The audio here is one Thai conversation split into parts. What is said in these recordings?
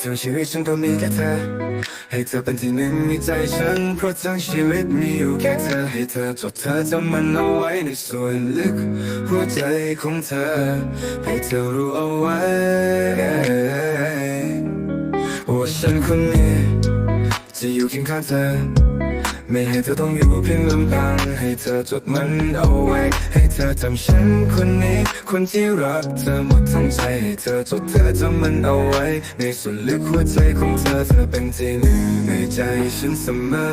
ทั้งชีวิตฉันก็มีแค่เธอ ให้เธอเป็นที่หนึ่งในใจฉัน เพราะทั้งชีวิตมีอยู่แค่เธอ ให้เธอจดเธอจำมันเอาไว้ในส่วนลึก หัวใจของเธอ ให้เธอรู้เอาไว้ว่าฉันคนนี้จะอยู่เคียงข้างเธอ ไม่ให้เธอต้องอยู่เพียงลำพัง ให้เธอจดมันเอาไว้ ให้เธอจำฉันคนนี้ คนที่รักเธอหมดทั้งใจ ให้เธอจดเธอจำมันเอาไว้ ในส่วนลึกหัวใจของเธอเธอเป็นที่หนึ่งในใจฉันเสมอ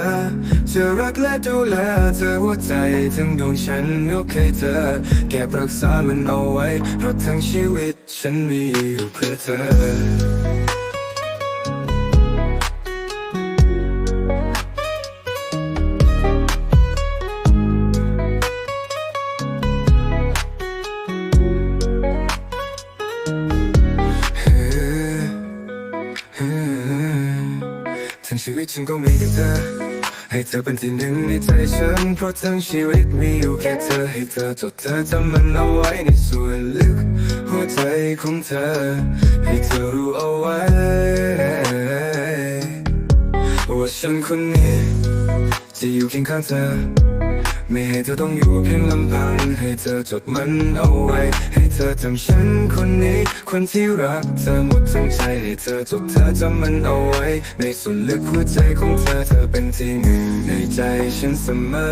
จะรักและดูแลเธอหัวใจทั้งดวงฉันยกให้เธอเก็บรักษามันเอาไว้เพราะทั้งชีวิตฉันมีอยู่เพื่อเธอ ชีวิตฉันก็มีแค่เธอ ให้เธอเป็นที่หนึ่งในใจฉัน เพราะทั้งชีวิตมีอยู่แค่เธอ ให้เธอจดเธอจำมันเอาไว้ในส่วนลึก หัวใจของเธอ ให้เธอรู้เอาไว้ ว่าฉันคนนี้จะอยู่เคียงข้างเธอ ไม่ให้เธอต้องอยู่เพียงลำพัง ให้เธอจดมันเอาไว้ ให้เธอจำฉันคนนี้ คนที่รักเธอหมดทั้งใจให้เธอจดเธอจำมันเอาไว้ ในส่วนลึกหัวใจของเธอเธอเป็นที่หนึ่งในใจฉันเสมอ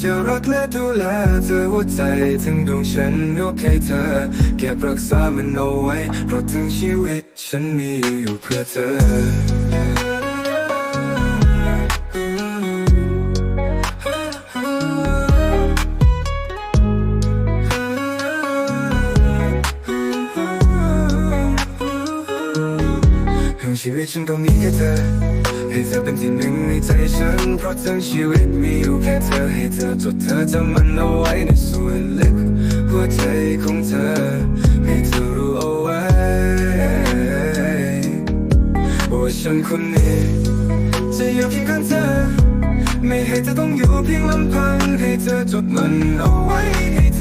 จะรักและดูแลเธอหัวใจทั้งดวงฉันยกให้เธอเก็บรักษามันเอาไว้เพราะทั้งชีวิตฉันมีอยู่เพื่อเธอ ชีวิตฉันก็มีแค่เธอ ให้เธอเป็นที่หนึ่งในใจฉัน เพราะทั้งชีวิตมีอยู่แค่เธอ ให้เธอจดเธอจำมันเอาไว้ในส่วนลึกหัวใจของเธอ ให้เธอรู้เอาไว้ว่าฉันคนนี้ จะอยู่เคียงข้างเธอ ไม่ให้เธอต้องอยู่เพียงลำพัง ให้เธอจดมันเอาไว้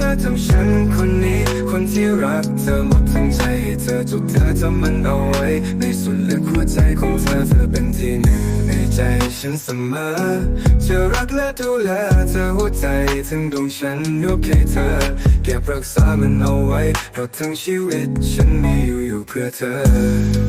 อจำฉันคนนี้ คนที่รักเธอหมดทั้งใจให้เธอจดเธอจำมันเอาไว้ ในส่วนลึกหัวใจของเธอเธอเป็นที่หนึ่งในใจฉันเสมอจะรักและดูแลเธอหัวใจทั้งดวงฉันยกให้เธอ เก็บรักษามันเอาไว้เพราะทั้งชีวิตฉันมีอยู่อยู่เพื่อเธอ